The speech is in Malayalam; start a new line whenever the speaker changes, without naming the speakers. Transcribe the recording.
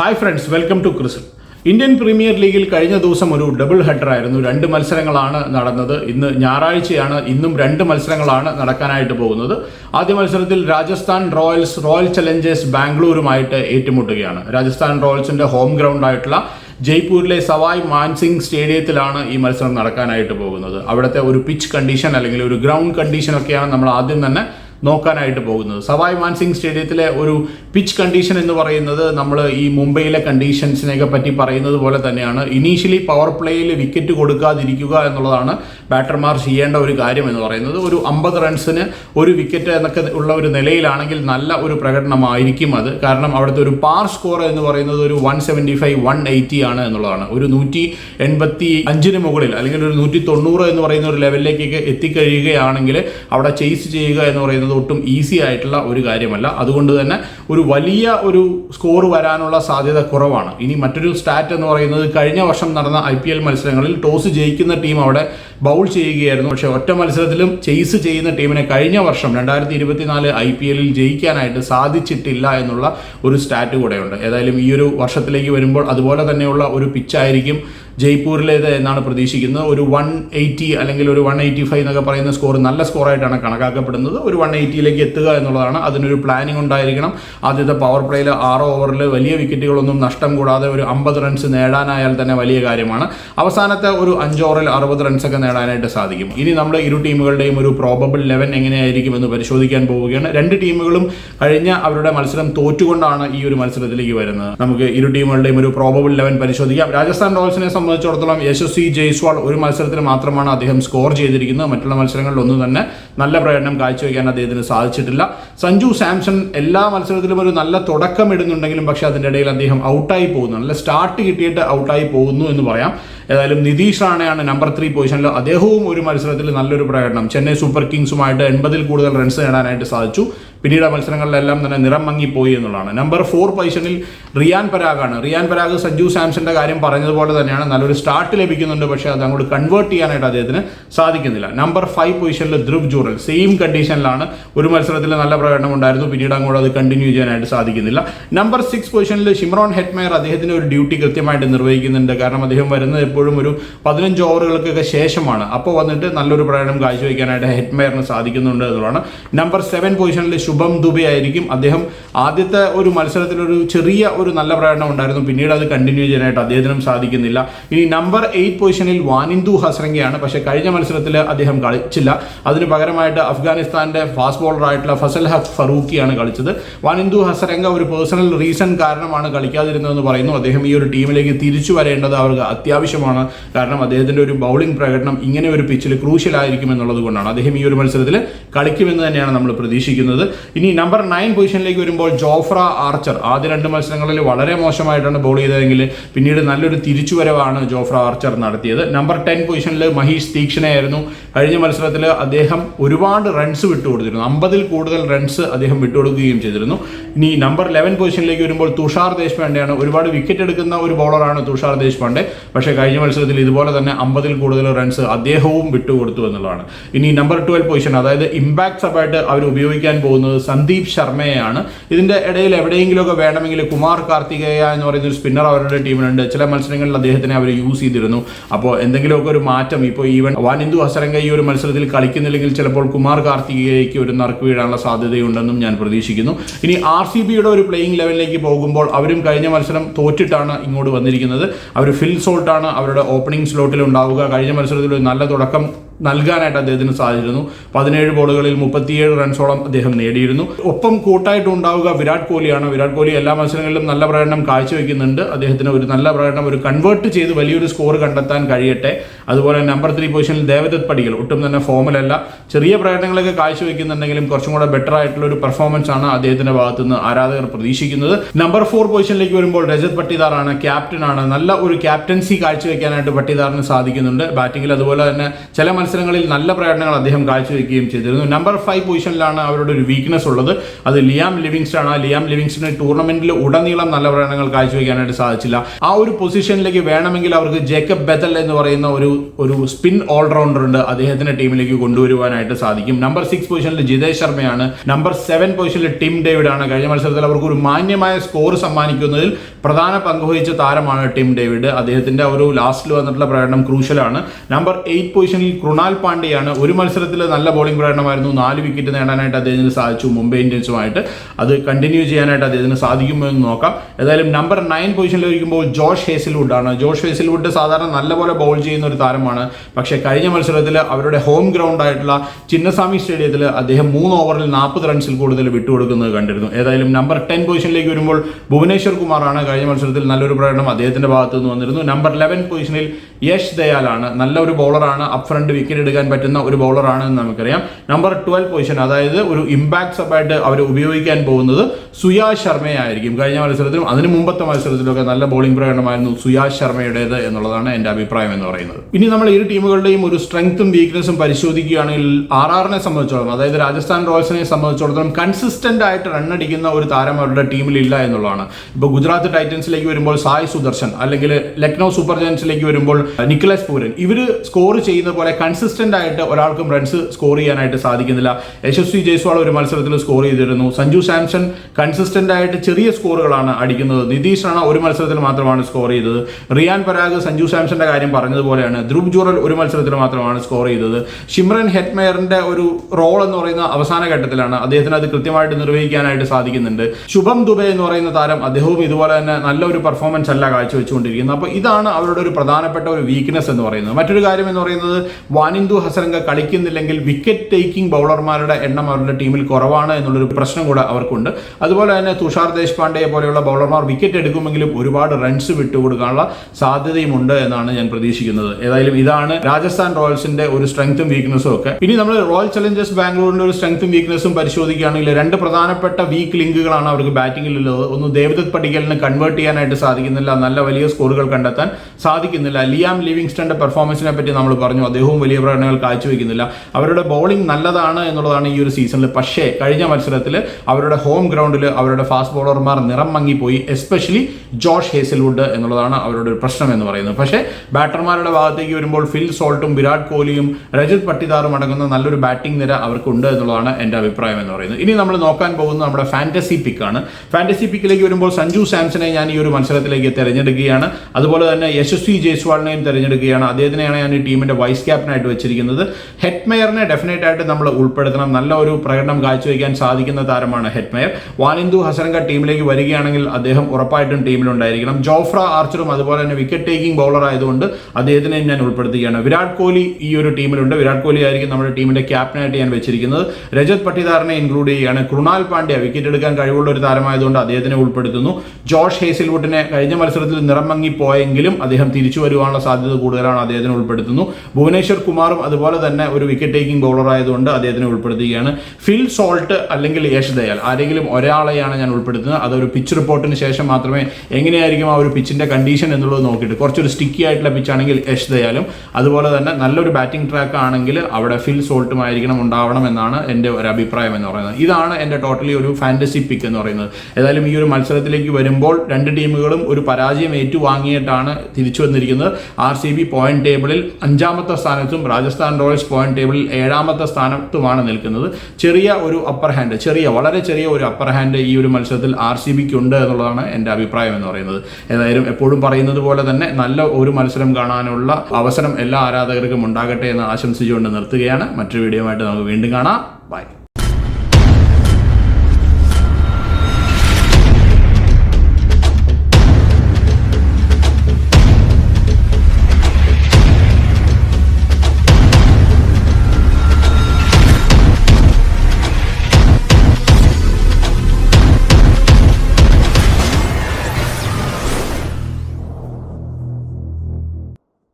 ഹായ് ഫ്രണ്ട്സ് വെൽക്കം ടു ക്രിസിൽ ഇന്ത്യൻ പ്രീമിയർ ലീഗിൽ കഴിഞ്ഞ ദിവസം ഒരു ഡബിൾ ഹെഡർ ആയിരുന്നു. രണ്ട് മത്സരങ്ങളാണ് നടന്നത്. ഇന്ന് ഞായറാഴ്ചയാണ് ഇന്നും രണ്ട് മത്സരങ്ങളാണ് നടക്കാനായിട്ട് പോകുന്നത്. ആദ്യ മത്സരത്തിൽ രാജസ്ഥാൻ റോയൽസ് റോയൽ ചലഞ്ചേഴ്സ് ബാംഗ്ലൂരുമായിട്ട് ഏറ്റുമുട്ടുകയാണ്. രാജസ്ഥാൻ റോയൽസിന്റെ ഹോം ഗ്രൗണ്ട് ആയിട്ടുള്ള ജയ്പൂരിലെ സവായ് മാൻസിംഗ് സ്റ്റേഡിയത്തിലാണ് ഈ മത്സരം നടക്കാനായിട്ട് പോകുന്നത്. അവിടുത്തെ ഒരു പിച്ച് കണ്ടീഷൻ അല്ലെങ്കിൽ ഒരു ഗ്രൗണ്ട് കണ്ടീഷൻ ഒക്കെയാണ് നമ്മൾ ആദ്യം തന്നെ നോക്കാനായിട്ട് പോകുന്നത്. സവായ് മാൻസിംഗ് സ്റ്റേഡിയത്തിലെ ഒരു പിച്ച് കണ്ടീഷൻ എന്ന് പറയുന്നത് നമ്മൾ ഈ മുംബൈയിലെ കണ്ടീഷൻസിനെയൊക്കെ പറ്റി പറയുന്നത് പോലെ തന്നെയാണ്. ഇനീഷ്യലി പവർ പ്ലേയിൽ വിക്കറ്റ് കൊടുക്കാതിരിക്കുക എന്നുള്ളതാണ് ബാറ്റർമാർ ചെയ്യേണ്ട ഒരു കാര്യം എന്ന് പറയുന്നത്. ഒരു അമ്പത് റൺസിന് ഒരു വിക്കറ്റ് എന്നൊക്കെ ഉള്ള ഒരു നിലയിലാണെങ്കിൽ നല്ല ഒരു പ്രകടനമായിരിക്കും അത്. കാരണം അവിടുത്തെ ഒരു പാർ സ്കോർ എന്ന് പറയുന്നത് ഒരു one seventy five one eighty ആണ് എന്നുള്ളതാണ്. ഒരു നൂറ്റി എൺപത്തി അഞ്ചിന് മുകളിൽ അല്ലെങ്കിൽ ഒരു നൂറ്റി തൊണ്ണൂറ് എന്ന് പറയുന്ന ഒരു ലെവലിലേക്കൊക്കെ എത്തിക്കഴിയുകയാണെങ്കിൽ അവിടെ ചേസ് ചെയ്യുക എന്ന് പറയുന്നത് ഒട്ടും ഈസി ആയിട്ടുള്ള ഒരു കാര്യമല്ല. അതുകൊണ്ട് തന്നെ ഒരു വലിയ ഒരു സ്കോർ വരാനുള്ള സാധ്യത കുറവാണ്. ഇനി മറ്റൊരു സ്റ്റാറ്റ് എന്ന് പറയുന്നത് കഴിഞ്ഞ വർഷം നടന്ന ഐ പി എൽ മത്സരങ്ങളിൽ ടോസ് ജയിക്കുന്ന ടീം അവിടെ ബൗൾ ചെയ്യുകയായിരുന്നു. പക്ഷേ ഒറ്റ മത്സരത്തിലും ചെയ്സ് ചെയ്യുന്ന ടീമിനെ കഴിഞ്ഞ വർഷം രണ്ടായിരത്തി ഇരുപത്തിനാല് ഐ പി എല്ലിൽ ജയിക്കാനായിട്ട് സാധിച്ചിട്ടില്ല എന്നുള്ള ഒരു സ്റ്റാറ്റ് കൂടെയുണ്ട്. ഏതായാലും ഈ ഒരു വർഷത്തിലേക്ക് വരുമ്പോൾ അതുപോലെ തന്നെയുള്ള ഒരു പിച്ചായിരിക്കും ജയ്പൂരിലേത് എന്നാണ് പ്രതീക്ഷിക്കുന്നത്. ഒരു വൺ എയ്റ്റി അല്ലെങ്കിൽ ഒരു വൺ എയ്റ്റി ഫൈവ് എന്നൊക്കെ പറയുന്ന സ്കോർ നല്ല സ്കോറായിട്ടാണ് കണക്കാക്കപ്പെടുന്നത്. ഒരു വൺ എയ്റ്റിയിലേക്ക് എത്തുക എന്നുള്ളതാണ് അതിനൊരു പ്ലാനിംഗ് ഉണ്ടായിരിക്കണം. ആദ്യത്തെ പവർ പ്ലേയിൽ ആറ് ഓവറിൽ വലിയ വിക്കറ്റുകളൊന്നും നഷ്ടം കൂടാതെ ഒരു അമ്പത് റൺസ് നേടാനായാൽ തന്നെ വലിയ കാര്യമാണ്. അവസാനത്തെ ഒരു അഞ്ച് ഓവറിൽ അറുപത് റൺസൊക്കെ നേടാനായിട്ട് സാധിക്കും. ഇനി നമ്മൾ ഇരു ടീമുകളുടെയും ഒരു പ്രോബബിൾ ലെവൻ എങ്ങനെയായിരിക്കും എന്ന് പരിശോധിക്കാൻ പോവുകയാണ്. രണ്ട് ടീമുകളും കഴിഞ്ഞ അവരുടെ മത്സരം തോറ്റുകൊണ്ടാണ് ഈ ഒരു മത്സരത്തിലേക്ക് വരുന്നത്. നമുക്ക് ഇരു ടീമുകളുടെയും ഒരു പ്രോബബിൾ ലെവൻ പരിശോധിക്കാം. രാജസ്ഥാൻ റോയൽസിനെ സംബന്ധിച്ചിടത്തോളം യശസ്വി ജയ്സ്വാൾ ഒരു മത്സരത്തിൽ മാത്രമാണ് അദ്ദേഹം സ്കോർ ചെയ്തിരിക്കുന്നത്. മറ്റുള്ള മത്സരങ്ങളിൽ ഒന്നും തന്നെ നല്ല പ്രകടനം കാഴ്ചവെക്കാൻ അദ്ദേഹത്തിന് സാധിച്ചിട്ടില്ല. സഞ്ജു സാംസൺ എല്ലാ മത്സരത്തിലും ഒരു നല്ല തുടക്കം ഇടുന്നുണ്ടെങ്കിലും പക്ഷെ അതിന്റെ ഇടയിൽ അദ്ദേഹം ഔട്ടായി പോകുന്നു. നല്ല സ്റ്റാർട്ട് കിട്ടിയിട്ട് ഔട്ടായി പോകുന്നു എന്ന് പറയാം. ഏതായാലും നിതീഷ് റാണയാണ് നമ്പർ ത്രീ പൊസിഷനിൽ അദ്ദേഹവും ഒരു മത്സരത്തിൽ നല്ലൊരു പ്രകടനം. ചെന്നൈ സൂപ്പർ കിങ്സുമായിട്ട് എൺപതിൽ കൂടുതൽ റൺസ് നേടാനായിട്ട് സാധിച്ചു. പിന്നീട് ആ മത്സരങ്ങളിലെല്ലാം തന്നെ നിറം മങ്ങിപ്പോയി എന്നുള്ളതാണ്. നമ്പർ ഫോർ പൊസിഷനിൽ റിയാൻ പരാഗാണ്. റിയാൻ പരാഗ് സഞ്ജു സാംസന്റെ കാര്യം പറഞ്ഞതുപോലെ തന്നെയാണ്. നല്ലൊരു സ്റ്റാർട്ട് ലഭിക്കുന്നുണ്ട് പക്ഷേ അത് അങ്ങോട്ട് കൺവേർട്ട് ചെയ്യാനായിട്ട് അദ്ദേഹത്തിന് സാധിക്കുന്നില്ല. നമ്പർ ഫൈവ് പൊസിഷനിൽ ധ്രുവ് ജൂറൽ സെയിം കണ്ടീഷനിലാണ് ഒരു മത്സരത്തിൽ നല്ല പ്രകടനം ഉണ്ടായിരുന്നു. പിന്നീട് അങ്ങോട്ട് അത് കണ്ടിന്യൂ ചെയ്യാനായിട്ട് സാധിക്കുന്നില്ല. നമ്പർ സിക്സ് പൊസിഷനിൽ ഷിമ്രോൺ ഹെറ്റ്മയർ അദ്ദേഹത്തിന് ഒരു ഡ്യൂട്ടി കൃത്യമായിട്ട് നിർവഹിക്കുന്നുണ്ട്. കാരണം അദ്ദേഹം വരുന്നത് എപ്പോഴും ഒരു പതിനഞ്ച് ഓവറുകൾക്കൊക്കെ ശേഷമാണ്. അപ്പോൾ വന്നിട്ട് നല്ലൊരു പ്രകടനം കാഴ്ചവെക്കാനായിട്ട് ഹെറ്റ്മയറിന് സാധിക്കുന്നുണ്ട് എന്നുള്ളതാണ്. നമ്പർ സെവൻ പൊസിഷനിൽ ശുഭം ദുബെ ആയിരിക്കും. അദ്ദേഹം ആദ്യത്തെ ഒരു മത്സരത്തിൽ ഒരു ചെറിയ ഒരു നല്ല പ്രകടനം ഉണ്ടായിരുന്നു. പിന്നീട് അത് കണ്ടിന്യൂ ചെയ്യാനായിട്ട് അദ്ദേഹത്തിനും സാധിക്കുന്നില്ല. ഇനി നമ്പർ എയ്റ്റ് പൊസിഷനിൽ വാനിന്ദു ഹസ്രംഗയാണ്. പക്ഷേ കഴിഞ്ഞ മത്സരത്തിൽ അദ്ദേഹം കളിച്ചില്ല. അതിന് പകരമായിട്ട് അഫ്ഗാനിസ്ഥാന്റെ ഫാസ്റ്റ് ബോളർ ആയിട്ടുള്ള ഫസൽ ഹഫ് ഫറൂഖിയാണ് കളിച്ചത്. വാനിന്ദു ഹസരംഗ ഒരു പേഴ്സണൽ റീസൺ കാരണമാണ് കളിക്കാതിരുന്നതെന്ന് പറയുന്നു. അദ്ദേഹം ഈ ഒരു ടീമിലേക്ക് തിരിച്ചു വരേണ്ടത് അവർക്ക് അത്യാവശ്യമാണ്. കാരണം അദ്ദേഹത്തിന്റെ ഒരു ബൗളിംഗ് പ്രകടനം ഇങ്ങനെ ഒരു പിച്ചിൽ ക്രൂഷ്യൽ ആയിരിക്കും എന്നുള്ളത് കൊണ്ടാണ്. അദ്ദേഹം ഈ ഒരു മത്സരത്തിൽ കളിക്കുമെന്ന് തന്നെയാണ് നമ്മൾ പ്രതീക്ഷിക്കുന്നത്. ഇനി നമ്പർ നയൻ പൊസിഷനിലേക്ക് വരുമ്പോൾ ജോഫ്ര ആർച്ചർ. ആദ്യ രണ്ട് മത്സരങ്ങളിൽ വളരെ മോശമായിട്ടാണ് ബോൾ ചെയ്തതെങ്കിൽ പിന്നീട് നല്ലൊരു തിരിച്ചുവരവാണ് ജോഫ്ര ആർച്ചർ നടത്തിയത്. നമ്പർ ടെൻ പൊസിഷനിൽ മഹീഷ് തീക്ഷണയായിരുന്നു കഴിഞ്ഞ മത്സരത്തിൽ അദ്ദേഹം ഒരുപാട് റൺസ് വിട്ടുകൊടുത്തിരുന്നു. അമ്പതിൽ കൂടുതൽ റൺസ് അദ്ദേഹം വിട്ടുകൊടുക്കുകയും ചെയ്തിരുന്നു. ഇനി നമ്പർ ലെവൻ പൊസിഷനിലേക്ക് വരുമ്പോൾ തുഷാർ ദേശ്പാണ്ഡെയാണ് ഒരുപാട് വിക്കറ്റ് എടുക്കുന്ന ഒരു ബോളറാണ് തുഷാർ ദേശ്പാണ്ഡെ. പക്ഷേ കഴിഞ്ഞ മത്സരത്തിൽ ഇതുപോലെ തന്നെ അമ്പതിൽ കൂടുതൽ റൺസ് അദ്ദേഹവും വിട്ടുകൊടുത്തു എന്നുള്ളതാണ്. ഇനി നമ്പർ ട്വൽവ് പൊസിഷൻ അതായത് ഇമ്പാക്ട് സബായിട്ട് അവർ ഉപയോഗിക്കാൻ പോകുന്നത് സന്ദീപ് ശർമ്മയാണ് ഇതിന്റെ ഇടയിൽ എവിടെയെങ്കിലുമൊക്കെ വേണമെങ്കിൽ കുമാർ കാർത്തികേയ എന്ന് പറയുന്ന ഒരു സ്പിന്നർ അവരുടെ ടീമിലുണ്ട്. ചില മത്സരങ്ങളിൽ അദ്ദേഹത്തിനെ അവർ യൂസ് ചെയ്തിരുന്നു. അപ്പോൾ എന്തെങ്കിലുമൊക്കെ ഒരു മാറ്റം. ഇപ്പോൾ ഈവൻ വാനിന്ദു ഹസരംഗ ഈ ഒരു മത്സരത്തിൽ കളിക്കുന്നില്ലെങ്കിൽ ചിലപ്പോൾ കുമാർ കാർത്തികേയയ്ക്ക് ഒരു നറുക്ക് വീഴാനുള്ള സാധ്യതയുണ്ടെന്നും ഞാൻ പ്രതീക്ഷിക്കുന്നു. ഇനി ആർ സി ബിയുടെ ഒരു പ്ലേയിങ് ലെവലിലേക്ക് പോകുമ്പോൾ അവരും കഴിഞ്ഞ മത്സരം തോറ്റിട്ടാണ് ഇങ്ങോട്ട് വന്നിരിക്കുന്നത്. അവർ ഫിൽ സോൾട്ടാണ് അവരുടെ ഓപ്പണിംഗ് സ്ലോട്ടിൽ ഉണ്ടാവുക. കഴിഞ്ഞ മത്സരത്തിൽ ഒരു നല്ല തുടക്കം നൽകാനായിട്ട് അദ്ദേഹത്തിന് സാധിച്ചിരുന്നു. പതിനേഴ് ബോളുകളിൽ മുപ്പത്തിയേഴ് റൺസോളം അദ്ദേഹം നേടിയിരുന്നു. ഒപ്പം കൂട്ടായിട്ട് ഉണ്ടാവുക വിരാട് കോഹ്ലിയാണ്. വിരാട് കോഹ്ലി എല്ലാ മത്സരങ്ങളിലും നല്ല പ്രകടനം കാഴ്ചവെക്കുന്നുണ്ട്. അദ്ദേഹത്തിന് ഒരു നല്ല പ്രകടനം ഒരു കൺവേർട്ട് ചെയ്ത് വലിയൊരു സ്കോർ കണ്ടെത്താൻ കഴിയട്ടെ. അതുപോലെ നമ്പർ ത്രീ പൊസിഷനിൽ ദേവദത്ത് പടികൾ ഒട്ടും തന്നെ ഫോമിലല്ല ചെറിയ പ്രകടനങ്ങളൊക്കെ കാഴ്ചവെക്കുന്നുണ്ടെങ്കിലും കുറച്ചും കൂടെ ബെറ്റർ ആയിട്ടുള്ള ഒരു പെർഫോമൻസ് ആണ് അദ്ദേഹത്തിന്റെ ഭാഗത്ത് നിന്ന് ആരാധകർ പ്രതീക്ഷിക്കുന്നത്. നമ്പർ ഫോർ പൊസിഷനിലേക്ക് വരുമ്പോൾ രജത് പട്ടിദാറാണ് ക്യാപ്റ്റൻ ആണ്. നല്ല ഒരു ക്യാപ്റ്റൻസി കാഴ്ചവെക്കാനായിട്ട് പട്ടിദാറിന് സാധിക്കുന്നുണ്ട്. ബാറ്റിംഗിൽ അതുപോലെ തന്നെ ചില മത്സരങ്ങളിൽ നല്ല പ്രകടനങ്ങൾ അദ്ദേഹം കാഴ്ചവെക്കുകയും ചെയ്തിരുന്നു. നമ്പർ ഫൈവ് പൊസിഷനിലാണ് അവരുടെ ഒരു വീക്ക്നെസ് ഉള്ളത്. അത് ലിയാം ലിവിങ്സ്റ്റൺ ആണ് ലിയാം ലിവിങ്സ്റ്റൺ ടൂർണമെന്റിൽ ഉടനീളം നല്ല പ്രകടനങ്ങൾ കാഴ്ചവെക്കാനായിട്ട് സാധിച്ചില്ല. ആ ഒരു പൊസിഷനിലേക്ക് വേണമെങ്കിൽ അവർക്ക് ജേക്കബ് ബെത്തൽ എന്ന് പറയുന്ന ഒരു ഒരു സ്പിൻ ഓൾറൗണ്ടർ ഉണ്ട് അദ്ദേഹത്തിന്റെ ടീമിലേക്ക് കൊണ്ടുവരുവാനായിട്ട് സാധിക്കും. നമ്പർ സിക്സ് പൊസിഷനിൽ ജിതേഷ് ശർമ്മയാണ്. നമ്പർ സെവൻ പൊസിഷനിൽ ടിം ഡേവിഡ് ആണ്. കഴിഞ്ഞ മത്സരത്തിൽ അവർക്ക് ഒരു മാന്യമായ സ്കോർ സമ്മാനിക്കുന്നതിൽ പ്രധാന പങ്കുവഹിച്ച താരമാണ് ടിം ഡേവിഡ് അദ്ദേഹത്തിന്റെ ഒരു ലാസ്റ്റിൽ വന്നിട്ടുള്ള പ്രകടനം ക്രൂഷ്യലാണ് നമ്പർ എയ്റ്റ് പൊസിഷനിൽ കൃണാൽ പാണ്ഡ്യയാണ്. ഒരു മത്സരത്തിൽ നല്ല ബോളിംഗ് പ്രകടനമായിരുന്നു. നാല് വിക്കറ്റ് നേടാനായിട്ട് അദ്ദേഹത്തിന് സാധിച്ചു. മുംബൈ ഇന്ത്യൻസുമായിട്ട്. അത് കണ്ടിന്യൂ ചെയ്യാനായിട്ട് അദ്ദേഹത്തിന് സാധിക്കുമോ എന്ന് നോക്കാം. ഏതായാലും നമ്പർ നയൻ പൊസിഷനിൽ ഇരിക്കുമ്പോൾ ജോഷ് ഹേസിൽവുഡ് ആണ് ജോഷ് ഹേസിൽവുഡ് സാധാരണ നല്ലപോലെ ബോൾ ചെയ്യുന്ന ഒരു താരമാണ്. പക്ഷേ കഴിഞ്ഞ മത്സരത്തിൽ അവരുടെ ഹോം ഗ്രൗണ്ട് ആയിട്ടുള്ള ചിന്നസ്വാമി സ്റ്റേഡിയത്തിൽ അദ്ദേഹം മൂന്ന് ഓവറിൽ നാൽപ്പത് റൺസിൽ കൂടുതൽ വിട്ടുകൊടുക്കുന്നത് കണ്ടിരുന്നു. ഏതായാലും നമ്പർ ടെൻ പൊസിഷനിലേക്ക് വരുമ്പോൾ ഭുവനേശ്വർ കുമാറാണ് കഴിഞ്ഞ മത്സരത്തിൽ നല്ലൊരു പ്രകടനം അദ്ദേഹത്തിന്റെ ഭാഗത്തു നിന്ന് വന്നിരുന്നു നമ്പർ ലെവൻ പൊസിഷനിൽ യശ് ദയാലാണ്. നല്ല ഒരു ബോളറാണ് അപ്പ് ഫ്രണ്ട് വിക്കറ്റ് എടുക്കാൻ പറ്റുന്ന ഒരു ബൗളറാണ് എന്ന് നമുക്കറിയാം. നമ്പർ ട്വൽവ് പൊസിഷൻ അതായത് ഒരു ഇമ്പാക്ട് സബായിട്ട് അവർ ഉപയോഗിക്കാൻ പോകുന്നത് സുയാ ശർമ്മയായിരിക്കും. കഴിഞ്ഞ മത്സരത്തിലും അതിന് മുമ്പത്തെ മത്സരത്തിലൊക്കെ നല്ല ബോളിംഗ് പ്രകടനമായിരുന്നു സുയാ ശർമ്മയുടേത് എന്നുള്ളതാണ് എന്റെ അഭിപ്രായം എന്ന് പറയുന്നത്. ഇനി നമ്മൾ ഇരു ടീമുകളുടെയും ഒരു സ്ട്രെങ്ത്തും വീക്ക്നെസ്സും പരിശോധിക്കുകയാണെങ്കിൽ ആർ ആറിനെ സംബന്ധിച്ചിടത്തോളം അതായത് രാജസ്ഥാൻ റോയൽസിനെ സംബന്ധിച്ചിടത്തോളം കൺസിസ്റ്റന്റ് ആയിട്ട് റണ്ണടിക്കുന്ന ഒരു താരം അവരുടെ ടീമിൽ ഇല്ല എന്നുള്ളതാണ്. ഇപ്പോൾ ഗുജറാത്ത് ടൈറ്റൻസിലേക്ക് വരുമ്പോൾ സായ് സുദർശൻ അല്ലെങ്കിൽ ലക്നൗ സൂപ്പർ ജയൻസിലേക്ക് വരുമ്പോൾ നിക്കലസ് പൂരൻ ഇവർ സ്കോർ ചെയ്യുന്ന പോലെ കൺസിസ്റ്റന്റ് ആയിട്ട് ഒരാൾക്കും റൺസ് സ്കോർ ചെയ്യാനായിട്ട് സാധിക്കുന്നില്ല. യശസ്വി ജയ്സ്വാൾ ഒരു മത്സരത്തിൽ സ്കോർ ചെയ്തിരുന്നു. സഞ്ജു സാംസൺ കൺസിസ്റ്റന്റ് ആയിട്ട് ചെറിയ സ്കോറുകളാണ് അടിക്കുന്നത്. നിതീഷ് റാണ ഒരു മത്സരത്തിൽ മാത്രമാണ് സ്കോർ ചെയ്തത്. റിയാൻ പരാഗ് സഞ്ജു സാംസന്റെ കാര്യം പറഞ്ഞതുപോലെയാണ്. ധ്രുവ് ജൂറൽ ഒരു മത്സരത്തിൽ മാത്രമാണ് സ്കോർ ചെയ്തത്. ഷിമ്രൻ ഹെറ്റ്മെയറിന്റെ ഒരു റോൾ എന്ന് പറയുന്ന അവസാന ഘട്ടത്തിലാണ് അദ്ദേഹത്തിന് അത് കൃത്യമായിട്ട് നിർവഹിക്കാനായിട്ട് സാധിക്കുന്നുണ്ട്. ശുഭം ദുബെ എന്ന് പറയുന്ന താരം അദ്ദേഹവും ഇതുപോലെ തന്നെ നല്ല ഒരു പെർഫോമൻസ് അല്ല കാഴ്ചവെച്ചുകൊണ്ടിരിക്കുന്നത്. അപ്പോൾ ഇതാണ് അവരുടെ ഒരു പ്രധാനപ്പെട്ട ഒരു വീക്ക്നെസ് എന്ന് പറയുന്നത്. മറ്റൊരു കാര്യം എന്ന് പറയുന്നത് വാനിന്ദു ഹസരംഗ കളിക്കുന്നില്ലെങ്കിൽ വിക്കറ്റ് ടേക്കിംഗ് ബൗളർമാരുടെ എണ്ണം അവരുടെ ടീമിൽ കുറവാണ് എന്നുള്ളൊരു പ്രശ്നം കൂടെ അവർക്കുണ്ട്. അതുപോലെ തന്നെ തുഷാർ ദേശ്പാണ്ഡെ പോലെയുള്ള ബൗളർമാർ വിക്കറ്റ് എടുക്കുമെങ്കിലും ഒരുപാട് റൺസ് വിട്ടുകൊടുക്കാനുള്ള സാധ്യതയുമുണ്ട് എന്നാണ് ഞാൻ പ്രതീക്ഷിക്കുന്നത്. ഏതായാലും ഇതാണ് രാജസ്ഥാൻ റോയൽസിന്റെ ഒരു സ്ട്രെങ്ത്തും വീക്ക്നെസ്സും ഒക്കെ. ഇനി നമ്മൾ റോയൽ ചലഞ്ചേഴ്സ് ബാംഗ്ലൂരിന്റെ ഒരു സ്ട്രെങ്ത്തും വീക്ക്നെസ്സും പരിശോധിക്കുകയാണെങ്കിൽ രണ്ട് പ്രധാനപ്പെട്ട വീക്ക് ലിങ്കുകളാണ് അവർക്ക് ബാറ്റിംഗിലുള്ളത് ഒന്ന് ദേവദത്ത് പട്ടികലിന് കൺവേർട്ട് ചെയ്യാനായിട്ട് സാധിക്കുന്നില്ല. നല്ല വലിയ സ്കോറുകൾ കണ്ടെത്താൻ സാധിക്കുന്നില്ല. ലിയാം ലിവിങ്സ്റ്റന്റെ പെർഫോമൻസിനെ പറ്റി നമ്മൾ പറഞ്ഞു. അദ്ദേഹവും വലിയ പ്രകടനങ്ങൾ കാഴ്ചവെക്കുന്നില്ല. അവരുടെ ബോളിംഗ് നല്ലതാണ് എന്നുള്ളതാണ് ഈ ഒരു സീസണിൽ പക്ഷേ കഴിഞ്ഞ മത്സരത്തിൽ അവരുടെ ഹോം ഗ്രൗണ്ടിൽ അവരുടെ ഫാസ്റ്റ് ബോളർമാർ നിറം മങ്ങിപ്പോയി. എസ്പെഷ്യലി ജോഷ് ഹേസൽവുഡ് എന്നുള്ളതാണ് അവരുടെ ഒരു പ്രശ്നം എന്ന് പറയുന്നത്. പക്ഷേ ബാറ്റർമാരുടെ ഭാഗത്തേക്ക് വരുമ്പോൾ ഫിൽ സോൾട്ടും വിരാട് കോഹ്ലിയും രജത് പട്ടിദാറും അടങ്ങുന്ന നല്ലൊരു ബാറ്റിംഗ് നിര അവർക്കുണ്ട് എന്നുള്ളതാണ് എന്റെ അഭിപ്രായം എന്ന് പറയുന്നത്. ഇനി നമ്മൾ നോക്കാൻ പോകുന്നത് നമ്മുടെ ഫാന്റസി പിക്കാണ് ഫാന്റസി പിക്കിലേക്ക് വരുമ്പോൾ സഞ്ജു സാംസനെ ഞാൻ ഈ ഒരു മത്സരത്തിലേക്ക് തിരഞ്ഞെടുക്കുകയാണ്. അതുപോലെ തന്നെ യശസ്വി ജയ്സ്വാളിനെയും തിരഞ്ഞെടുക്കുകയാണ്. അദ്ദേഹത്തിനെയാണ് ഞാൻ ഈ ടീമിന്റെ വൈസ് ക്യാപ്റ്റനായിട്ട് വെച്ചിരിക്കുന്നത്. ഹെറ്റ്മെയറിനെ ഡെഫിനറ്റ് ആയിട്ട് നമ്മൾ ഉൾപ്പെടുത്തണം. നല്ല ഒരു പ്രകടനം കാഴ്ചവെക്കാൻ സാധിക്കുന്ന താരമാണ് ഹെറ്റ്മെയർ വാനിന്ദു ഹസരംഗ ടീമിലേക്ക് വരികയാണെങ്കിൽ അദ്ദേഹം ഉറപ്പായിട്ടും ടീമിലുണ്ടായിരിക്കണം. ജോഫ്ര ആർച്ചറും അതുപോലെ തന്നെ വിക്കറ്റ് ടേക്കിംഗ് ബൗളർ ആയതുകൊണ്ട് അദ്ദേഹത്തിനെ ഞാൻ ഉൾപ്പെടുത്തുകയാണ്. വിരാട് കോഹ്ലി ഈ ഒരു ടീമിലുണ്ട്. വിരാട് കോഹ്ലി ആയിരിക്കും നമ്മുടെ ടീമിന്റെ ക്യാപ്റ്റനായിട്ട് ഞാൻ വെച്ചിരിക്കുന്നത്. രജത് പട്ടിദാറിനെ ഇൻക്ലൂഡ് ചെയ്യുകയാണ്. കൃണാൽ പാണ്ഡ്യ വിക്കറ്റ് എടുക്കാൻ കഴിവുള്ള ഒരു താരമായതുകൊണ്ട് അദ്ദേഹത്തിനെ ഉൾപ്പെടുത്തുന്നു. ജോഷ് ഹേസിൽവുഡിനെ കഴിഞ്ഞ മത്സരത്തിൽ നിറം മങ്ങിപ്പോയെങ്കിലും അദ്ദേഹം തിരിച്ചു വരുവാനുള്ള സാധ്യത കൂടുതലാണ്. അദ്ദേഹത്തിന് ഉൾപ്പെടുത്തുന്നു. ഭുവനേശ്വർ കുമാറും അതുപോലെ തന്നെ ഒരു വിക്കറ്റ് ടേക്കിംഗ് ബൗളർ ആയതുകൊണ്ട് അദ്ദേഹത്തിനെ ഉൾപ്പെടുത്തുകയാണ്. ഫിൽ സോൾട്ട് അല്ലെങ്കിൽ യേശ് ദയാൽ. ആരെങ്കിലും ഒരാളെയാണ് ഞാൻ ഉൾപ്പെടുത്തുന്നത്. അതൊരു പിച്ച് റിപ്പോർട്ടിന് ശേഷം മാത്രമേ എങ്ങനെയായിരിക്കും ആ ഒരു പിച്ചിന്റെ കണ്ടീഷൻ എന്നുള്ളത് നോക്കിയിട്ട്. കുറച്ചൊരു സ്റ്റിക്കി ആയിട്ടുള്ള പിച്ചാണെങ്കിൽ യേശ് ദയാലും. അതുപോലെ തന്നെ നല്ലൊരു ബാറ്റിംഗ് ട്രാക്ക് ആണെങ്കിൽ അവിടെ ഫിൽ സോൾട്ടും ആയിരിക്കണം ഉണ്ടാവണം എന്നാണ് എന്റെ ഒരു അഭിപ്രായം എന്ന് പറയുന്നത്. ഇതാണ് എന്റെ ടോട്ടലി ഒരു ഫാന്റസി പിക്ക് എന്ന് പറയുന്നത്. ഏതായാലും ഈ ഒരു മത്സരത്തിലേക്ക് വരുമ്പോൾ രണ്ട് ടീമുകളും ഒരു പരാജയം ഏറ്റുവാങ്ങിയിട്ടാണ് തിരിച്ചു വന്നിരിക്കുന്നത്. ആർ സി ബി പോയിന്റ് ടേബിളിൽ അഞ്ചാമത്തെ സ്ഥാനത്തും രാജസ്ഥാൻ റോയൽസ് പോയിന്റ് ടേബിളിൽ ഏഴാമത്തെ സ്ഥാനത്തുമാണ് നിൽക്കുന്നത്. ചെറിയ ഒരു അപ്പർ ഹാൻഡ് ചെറിയ വളരെ ചെറിയ ഒരു അപ്പർ ഹാൻഡ് ഈ ഒരു മത്സരത്തിൽ ആർ സി ബിക്ക് ഉണ്ട് എന്നുള്ളതാണ് എന്റെ അഭിപ്രായം എന്ന് പറയുന്നത്. ഏതായാലും എപ്പോഴും പറയുന്നത് പോലെ തന്നെ നല്ല ഒരു മത്സരം കാണാനുള്ള അവസരം എല്ലാ ആരാധകർക്കും ഉണ്ടാകട്ടെ എന്ന് ആശംസിച്ചുകൊണ്ട് നിർത്തുകയാണ്. മറ്റൊരു വീഡിയോ ആയിട്ട് നമുക്ക് വീണ്ടും കാണാം. ബൈ